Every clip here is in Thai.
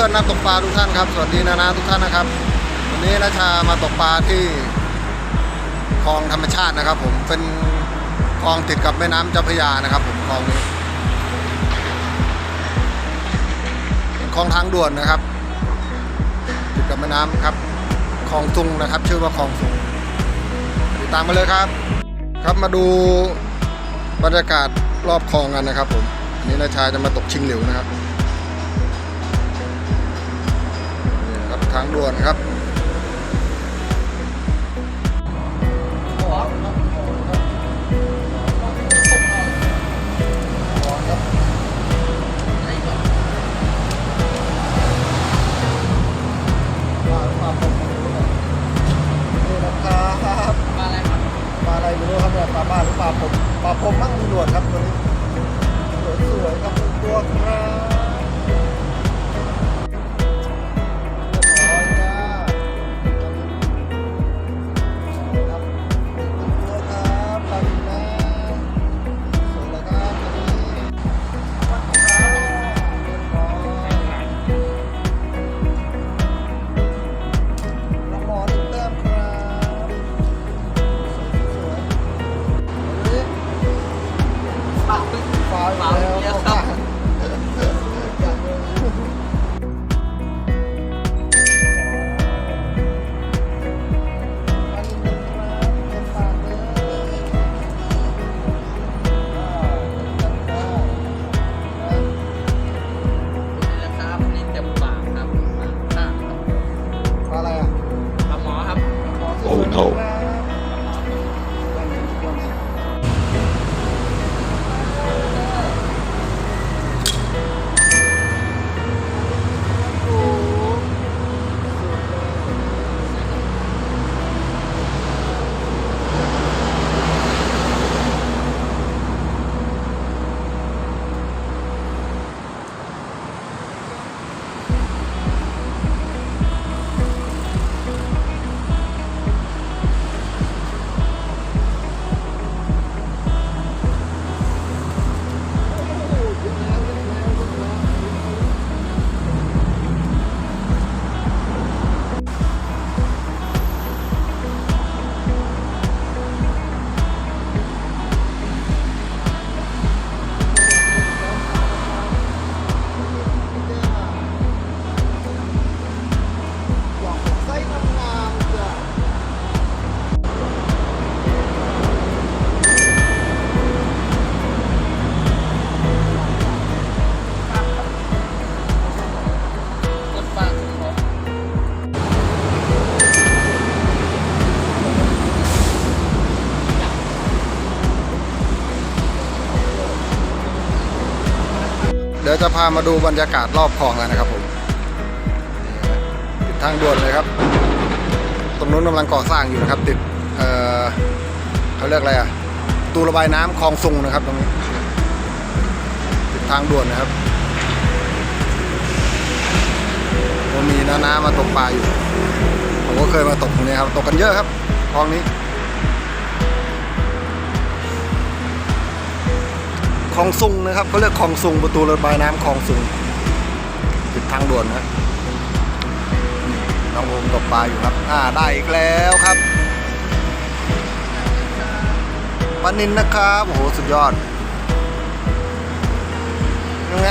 พื่อนๆนักตกปลาทุกท่านครับ สวัสดีนานาทุกท่านนะครับ วันนี้นาชามาตกปลาที่คลองธรรมชาตินะครับ ผมเป็นคลองติดกับแม่น้ำเจ้าพระยานะครับ ผมคลองนี้เป็นคลองทางด่วนนะครับ ติดกับแม่น้ำครับคลองทุงนะครับ ชื่อว่าคลองทุงติดตามมาเลยครับ ครับมาดูบรรยากาศรอบคลองกันนะครับ ผมวันนี้นาชาจะมาตกชิงเหลวนะครับ ด่วนครับ เดี๋ยวจะพามาดูบรรยากาศรอบคลองกันนะครับผมติดทางด่วนเลยครับ ตรงนู้นกำลังก่อสร้างอยู่นะครับ ติดเอ่อเขาเรียกอะไรอะตูระบายน้ำคลองซุงนะครับ ตรงนี้ ติดทางด่วนนะครับก็มีน้าน้ามาตกปลาอยู่ ผมก็เคยมาตกตรงนี้ครับ ตกกันเยอะครับคลองนี้ คลองซุงนะครับเขาเรียกคลองซุงประตูระบายน้ำคลองซุงติดทางด่วนนะน้องโอมตกปลาอยู่ครับ อ่าได้อีกแล้วครับปานินนะครับโอ้โหสุดยอดยังไง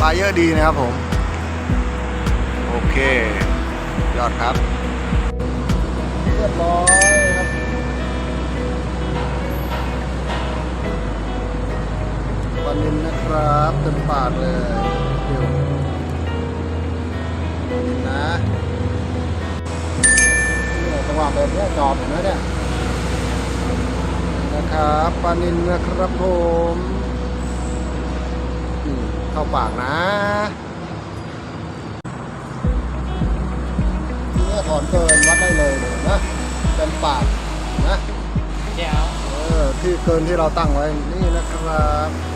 ปลาเยอะดีนะครับผม โอเค ยอดครับเรียบร้อย ต็มปากเลยเดี๋ยวนะเนี่ยจังหวะแบบนี้จอบเห็นไหมเนี่ยนะครับปลานินนะครับผมเข้าปากนะเนี่ยถอนเกินวัดได้เลยเลยนะเต็มปากนะแก้วเออที่เกินที่เราตั้งไว้นี่นะครับ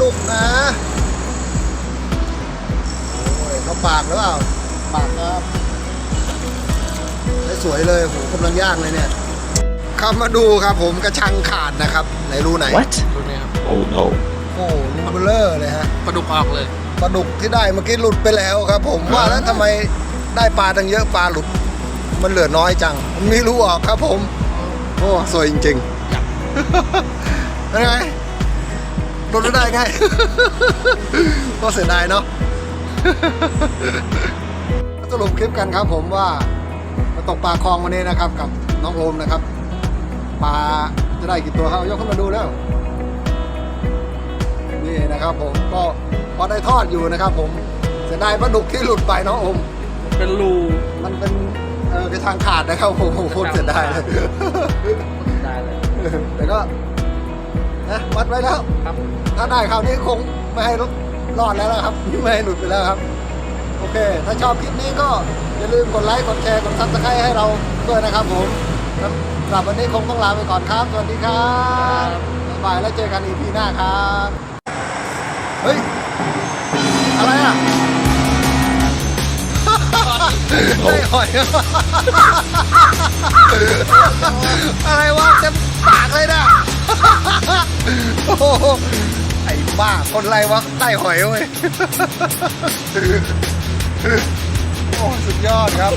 นะครับปลาดุกนะโอ้ยเขาปากหรือเปล่าปากครับได้สวยเลยโหกำลังย่างเลยเนี่ยครับมาดูครับผมกระชังขาดนะครับไหนรูไหน What? ดูนี่ครับ Oh no. โอ้รูเบลเลอร์เลยฮะปลาดุกออกเลยปลาดุกที่ได้เมื่อกี้หลุดไปแล้วครับ ผมว่าแล้วทำไมได้ปลาตั้งเยอะปลาหลุด มันเหลือน้อยจังมันไม่รู้ออกครับผม โอ้สวยจริงๆเป็นไง หลุดไม่ได้ไงก็เสียดายเนาะสรุปคลิปกันครับผมว่ามาตกปลาคลองวันนี้นะครับ กับน้องโอมนะครับปลาจะได้กี่ตัวครับยกขึ้นมาดูแล้วนี่นะครับ ผมก็พอได้ทอดอยู่นะครับ ผมเสียดายปลาดุกที่หลุดไปน้องโอมเป็นรูมันเป็นเออกระชังขาดนะครับผมโคตรเสียดายเลยได้เลยแต่ก็ นะวัดไว้แล้วครับถ้าได้คราวนี้คงไม่ให้รอดแล้วนะครับไม่ให้หลุดไปแล้วครับ โอเค ถ้าชอบคลิปนี้ก็อย่าลืมกดไลค์กดแชร์กดซับสไครต์ให้เราด้วยนะครับผมสำหรับวันนี้คงต้องลาไปก่อนครับ สวัสดีครับบ๊ายบายแล้วเจอกันอีพีหน้าครับเฮ้ยอะไรอะได้หอยอะไรวะเต็ม บ้า คนไรวะไต้หอยเว้ย โอ้ สุดยอดครับ